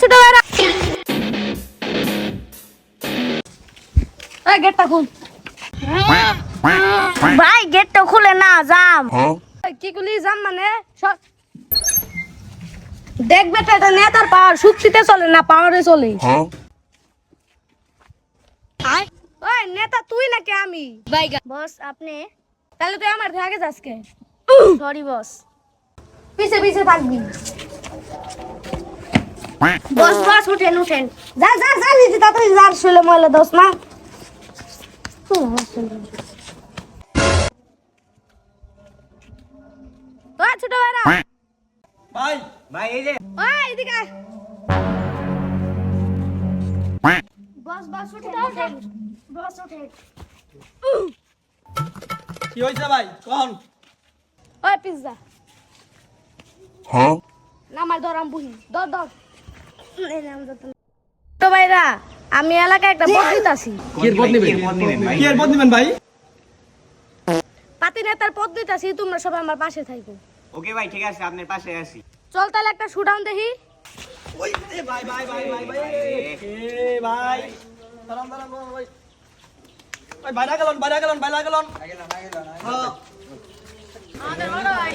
ছোট ভাইরা গেটটা খুল। ভাই গেটটা খুলে না যাম। কি গুলি যাম মানে? দেখবে তো এটা নেতার পাওয়ার শক্তিতে চলে না পাওয়ারে চলে। ওই নেতা তুই নাকি আমি? বস আপনি? তাহলে তুই আমার আগে যাস কে? সরি বস পিছে পিছে থাকবি। বস বস উঠেন উঠেন। যা যা যা নিজে তাড়াতাড়ি যার শুলে ময়লা দোষ না? ওই ছোট ভাইরা ভাই ভাই এই যে। ওই এদিকে আয়। বস বস উঠেন উঠেন। বস উঠেন। কি হয়েছে ভাই? কখন? ওই পিজ্জা নামার দরাম বুহি। দর দর তো। ভাইরা আমি এলাকায় একটা পদ আছি। কি এর পদ নিবেন? ভাই? পাতি নেতার পদ দিতাছি তোমরা সবাই আমার পাশে থাকো। ওকে ভাই ঠিক আছে আপনার পাশে আছি। চল তাহলে একটা শুডাউন দেখি। ওই ভাই ভাই ভাই ভাই ভাই এ ভাই। দাঁড়ান দাঁড়ান ভাই। ভাই বাইরে গেলন বাইরে গেলন বাইরে গেলন হ্যাঁ। আমাদের বড় ভাই।